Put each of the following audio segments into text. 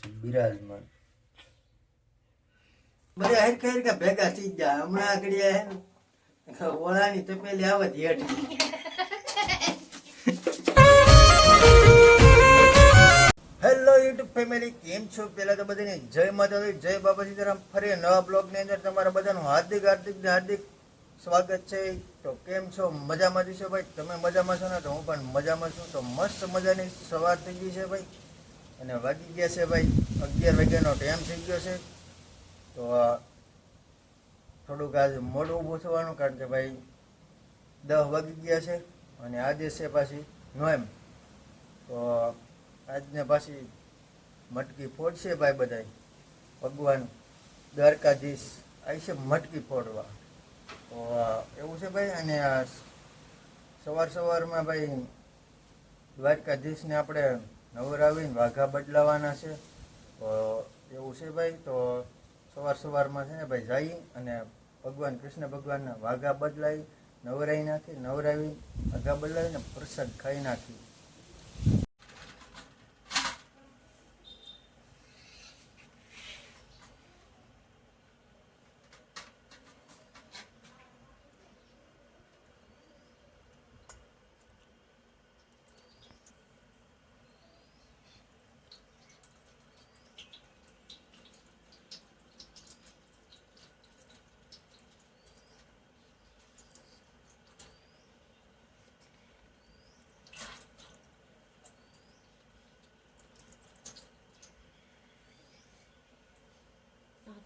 છે બિરાજમાન. બધા હેઠ. હેલો યુટ્યુબ ફેમિલી કેમ છો? પેલા તો બધાને જય માતા જય બાબા સીતારામ ફરી નવા બ્લોગની અંદર તમારા બધાનું હાર્દિક હાર્દિક હાર્દિક સ્વાગત છે. તો કેમ છો? મજામાં છો ભાઈ? તમે મજામાં છો ને? તો હું પણ મજામાં છું. તો મસ્ત મજાની સવાર થઈ ગઈ છે ભાઈ. અને વાગી ગયા છે ભાઈ અગિયાર વાગ્યાનો ટાઈમ થઈ ગયો છે. તો થોડુંક આજે મોડું ઊભું થવાનું કારણ કે ભાઈ દસ વાગી ગયા છે અને આજે છે પાછી નોએમ. તો આજને પાછી મટકી ફોડશે ભાઈ બધા ભગવાન દ્વારકાધીશ આવી છે મટકી ફોડવા. તો એવું છે ભાઈ અને સવાર સવારમાં ભાઈ દ્વારકાધીશને આપણે નવરાવીને વાઘા બદલાવાના છે. તો એવું છે ભાઈ, તો સવાર સવારમાં છે ને ભાઈ જઈ અને ભગવાન, કૃષ્ણ ભગવાનના વાઘા બદલાવી નવરાઈ નાખી, નવરાવી, વાઘા બદલાવીને પ્રસાદ ખાઈ નાખી.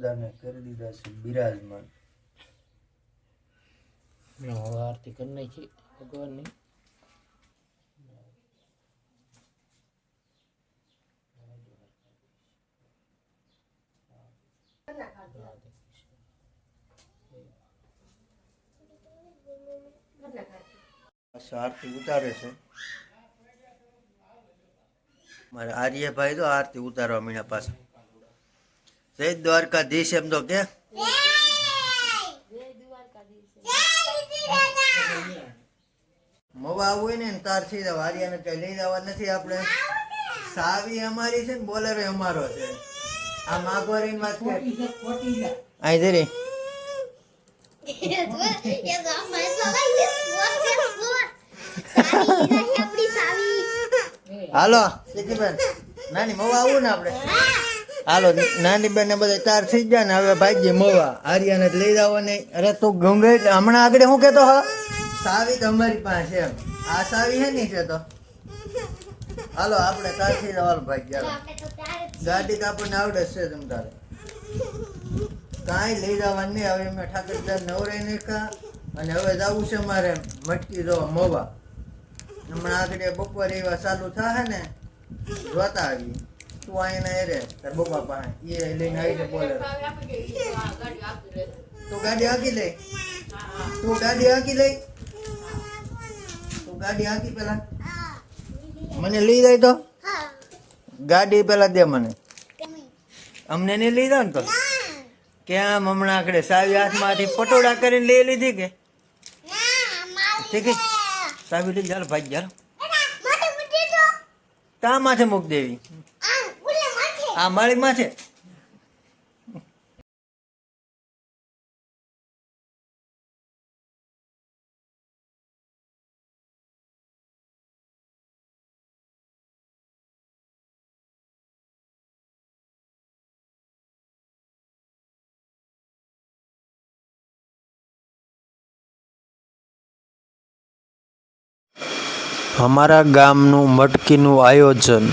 દાદાને કરી દીધા છે બિરાજમાન. હવે આરતી કરી નાખી ભગવાનની. આરતી ઉતારે છે. મારે આર્યભાઈ તો આરતી ઉતારવા મીણા પાછા. જય દ્વારકાધીશ એમ તો કે. મવા આવું ને તાર થઈ જવા. આર્યાને કઈ લઈ જવા નથી આપણે. સાવી અમારી છે ને, બોલર અમારો છે. આ માગવારી વાત કે આઈ જરી. હાલો નાની, મવા આવું ને આપણે. હાલો, નાની બેન બધા તાર થઈ ગયા ને હવે ભાઈજી મોવા. આર્યાને લઈ જાવ ને અરે, તું ગંગે, હમણાં આગળ શું કેતો હા? સાવી તો અમારી પાસે છે આ સાવી હે નહીં છે તો હાલો, આપણે તાર થઈ જવાનું ભાઈ તારે ગાડી તો આપણને આવડે છે તમ તારે. કાંઈ લઈ જવાનું નહીં. હવે મેં ઠાકરદાર નવરાઈ નાખ્યા અને હવે જવું છે મારે મટકી દો મોવા. હમણાં આગળ બપોર એવા ચાલુ થાય ને, જોતા આવી તું અહીંયા રે તાર બપા પાસે એ લઈને આવી જાય બોલે તું ગાડી હાકી લે તું ગાડી હાકી લે તું ગાડી હાકી પેલા મને લઈ જાય તો? ગાડી પેલા દે મને. અમને નહીં લઈ જાવ ને તો? કેમ હમણાં આકડે સાવી હાથમાંથી પટોળા કરીને લઈ લીધી કે? ઠીક સાવી લઈ ચાલ ભાઈ ચાલ તા માથે મૂક દેવી. આ માળીમાં છે. અમારા ગામનું મટકીનું અમારા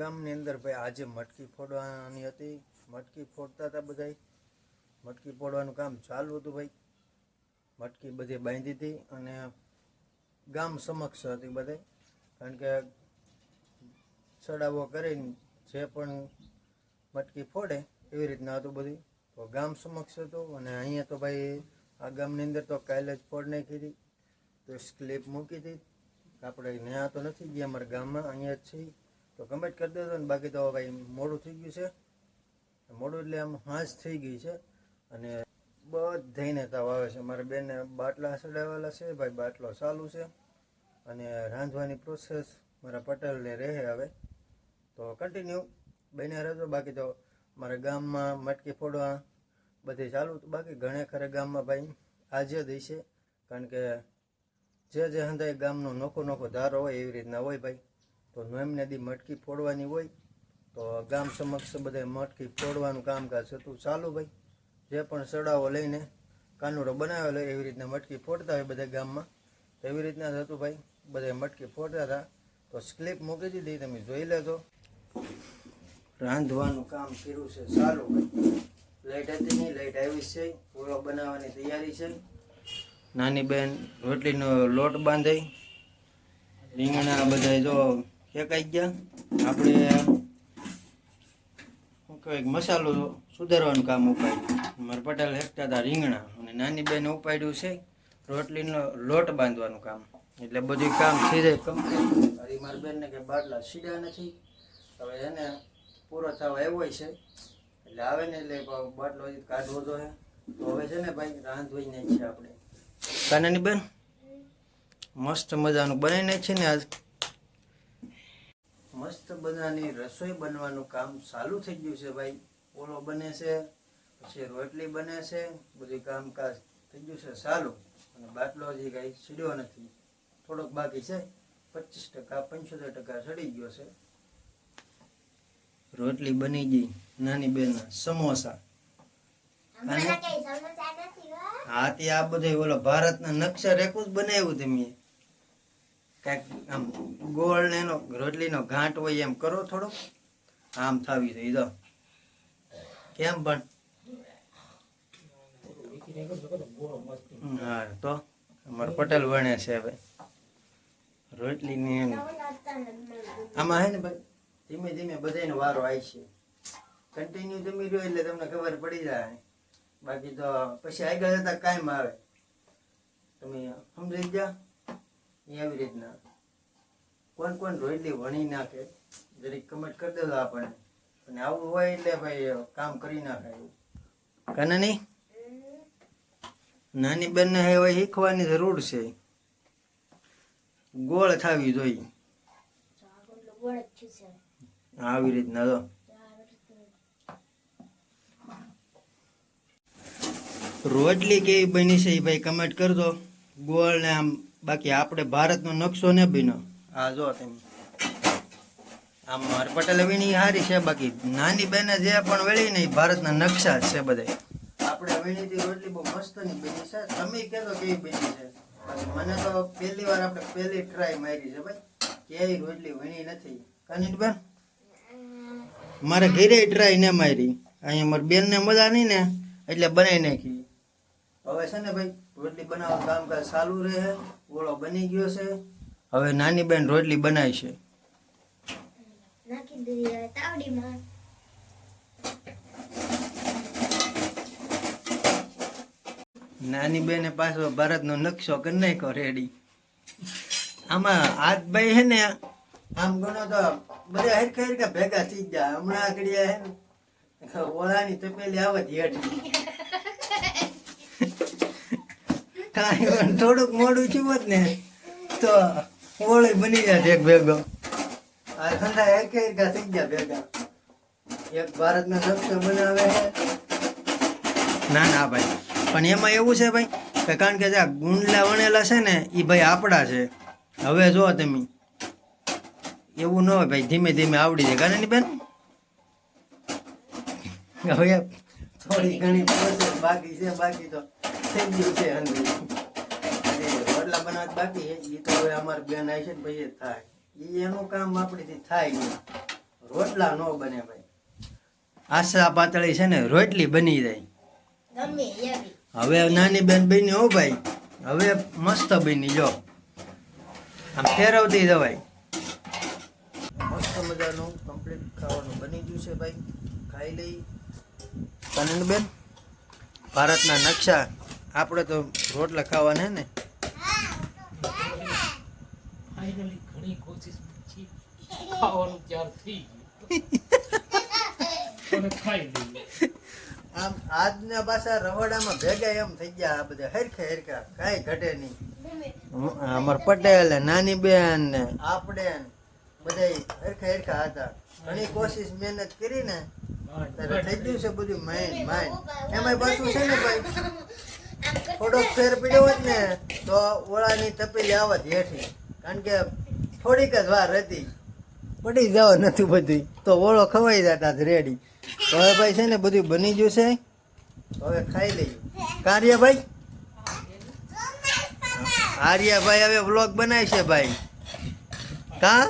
ગામનું અંદર ભાઈ આજે મટકી ફોડવાની હતી. મટકી ફોડતા હતા બધા મટકી ફોડવાનું કામ ચાલુ હતું ભાઈ. મટકી બધી બાંધી હતી અને ગામ સમક્ષ હતી બધે કારણ કે ચડાવો કરીને જે પણ મટકી ફોડે એવી રીતના હતું બધું. તો ગામ સમક્ષ હતું અને અહીંયા તો ભાઈ આ ગામની અંદર તો કાલે જ ફોડ નાખી હતી. તો સ્લીપ મૂકી હતી. આપણે ત્યાં તો નથી ગયા, અમારા ગામમાં. અહીંયા જ છીએ. તો કમેન્ટ કરી દેજો ને બાકી તો ભાઈ મોડું થઈ ગયું છે. મોડું એટલે આમ હાંસ થઈ ગઈ છે અને બધાને તાવ આવે છે. મારા બેનને બાટલા ચડાવેલા છે, ભાઈ બાટલો ચાલુ છે અને રાંધવાની પ્રોસેસ મારા પટેલને રહે હવે. તો કન્ટિન્યુ બને રહેજો. બાકી તો મારા ગામમાં મટકી ફોડવા બધી ચાલુ બાકી ઘણે ખરે ગામમાં ભાઈ આજે જ છે કારણ કે જે જે હંધાય ગામનો નોખો નોખો ધારો હોય એવી રીતના હોય ભાઈ. તો નોએમને દી મટકી ફોડવાની હોય, તો ગામ સમક્ષ બધા મટકી ફોડવાનું કામકાજ હતું. ચાલુ ભાઈ, જે પણ સડાવો લઈને કાનુડો બનાવેલો એવી રીતના મટકી ફોડતા હોય બધા ગામમાં. તો એવી રીતના થતું ભાઈ બધા મટકી ફોડતા હતા. તો સ્લીપ મૂકી દીધી, તમે જોઈ લેજો. રાંધવાનું કામ કર્યું છે. સારું ભાઈ, લાઈટ હતી નહીં, લાઈટ આવી છે. પૂરો બનાવવાની તૈયારી છે. નાની બેન રોટલીનો લોટ બાંધાઈ. રીંગણા બધા જો શેકાઈ ગયા. આપણે, શું કહેવાય મસાલો સુધારવાનું કામ ઉપાડ્યું. મારા પટેલ હેકતા હતા રીંગણા અને નાની બેને ઉપાડ્યું છે રોટલીનો લોટ બાંધવાનું કામ. એટલે બધું કામ થઈ જાય કમ્પ્લીટ મારી મારી બેનને કંઈ બાટલા સીડ્યા નથી. હવે એને પૂરો થવા એવો છે. એટલે આવે ને એટલે બાટલો કાઢવો હે તો હવે છે ને ભાઈ રાંધવાઈ છે આપણે. કાનાની બેન, મસ્ત મજાનું બનાવીને છે ને આજ મસ્ત બધાની રસોઈ બનવાનું કામ ચાલુ થઈ ગયું છે ભાઈ. ઓલો બને છે પછી રોટલી બને છે બધું કામકાજ થઈ ગયું છે ચાલુ. અને બાટલો હજી કાંઈ સીડ્યો નથી. થોડોક બાકી છે. પચીસ ટકા પંચોતેર ટકા ચડી ગયો છે. રોટલી બની ગઈ નાની બેન સમોસા. હો? તે આ બધું ઓલો ભારતના નકશા જ બનાવ્યું તમે કાંઈક આમ ગોળ એનો રોટલીનો ઘાંટ હોય એમ કરો થોડો. આમ થાવી દઈ દો. કેમ પણ? હા, તો અમાર પટેલ વણે છે હવે. રોટલીની આમાં હે ને ભાઈ, ધીમે ધીમે બધાને વારો આવી છે. કન્ટિન્યુ જમી રહ્યો એટલે તમને ખબર પડી જાય. બાકી તો પછી આગળ જતા કાયમ આવે. તમે સમજી ગયા? એ આવી રીતના. કોણ કોણ રોટલી વણી નાખે, જરીક કમેન્ટ કરી દેજો આપણને. અને આવું હોય એટલે ભાઈ કામ કરી નાખે એવું. કાના નહીં નાની બેનને હવે શીખવાની જરૂર છે. ગોળ થાવી જોઈએ. આવી રીતના તો રોટલી કેવી બની છે એ ભાઈ કમેન્ટ કરજો. ગોળ ને આમ બાકી આપણે ભારતનો નકશો ને બીનો. આ જો તમે. આમ પટેલ વીણી હારી છે, બાકી નાની બેને જે પણ વેળી ને ભારતના નકશા છે બધા આપણે વીણીથી રોટલી બહુ મસ્તની બની છે. તમે કહેતો કેવી બની છે. મને તો પહેલી વાર આપણે પહેલી ટ્રાય મારી છે ભાઈ. ક્યાંય રોટલી વીણી નથી. કાની બેન? મારે ઘેરે ટ્રાય ને મારી. અહીંયા મારી બેનને મજા નહીં ને, એટલે બનાવી નાખી. હવે છે ને ભાઈ રોટલી બનાવવાનું કામકાજ ચાલુ રહે ઓળો બની ગયો છે. હવે નાની બેન રોટલી બનાવી છે. નાખી દીધી હવે તાવડીમાં. નાની બેને પાછો ભારતનો નકશો કરી નાખ્યો રેડી આમાં આજ ભાઈ હે ને આમ ગણો તો બધા હેરકા હરખા ભેગા થઈ ગયા. હમણાં આગળ હે ને ઓળાની તપેલી આવે જ હેઠી કાંઈ પણ થોડુંક મોડું હોત ને. તો ઓળી બની જાય. એક ભેગો. આ ધંધા એક હરખા થઈ ગયા ભેગા. એક ભારતનો નકશો બનાવે છે. ના ના ભાઈ. પણ એમાં એવું છે ભાઈ કે કારણ કે જે આ ગુંડલા વણેલા છે ને એ ભાઈ આપણા છે. હવે જો તમે એવું ન હોય ભાઈ ધીમે ધીમે આવડી જાય. કારણ બેન હવે થોડી ઘણી બાકી છે બાકી તો થઈ ગયું છે રોટલા બનાવવા બાકી એ તો હવે અમારે બેન આવી છે ને ભાઈ થાય. એ એનું કામ આપણીથી થાય નહીં. રોટલા ન બને ભાઈ. આશા પાતળી છે ને રોટલી બની જાય. હવે નાની બેન બની હો ભાઈ. હવે મસ્ત બની જો. આમ ફેરવતી જવાય. મસ્ત મજાનું કમ્પ્લીટ ખાવાનું બની ગયું છે ભાઈ. ખાઈ લઈ. બેન ભારતના નકશા આપણે તો રોટલા ખાવાના હે ને? ફાઇનલી ઘણી કોશિશ પછી. ખાવાનું ત્યાર થઈ ગયું? ખાઈ લઈએ આમ આજના પાછા રવાડામાં ભેગા એમ થઈ ગયા આ બધા. હરખા હરખા. કાંઈ ઘટે નહીં. અમાર પટેલ ને નાની બેન ને આપણે બધા હરખા હરખા હતા. ઘણી કોશિશ મહેનત કરી ને થઈ ગયું છે બધું. માઇન્ડ માઇન્ડ એમાંય પાછું છે ને ભાઈ? થોડોક ફેર પીડ્યો હોત ને તો ઓળાની તપેલી આવત હેઠી. કારણ કે થોડીક જ વાર હતી. પડી જવા નથી બધું તો ઓળો ખવાઈ જતા જ રેડી તો હવે ભાઈ છે ને બધું બની ગયું છે. હવે ખાઈ લઈએ. કાર્યભાઈ? આર્યાભાઈ હવે વ્લોગ બનાવશે ભાઈ. કા?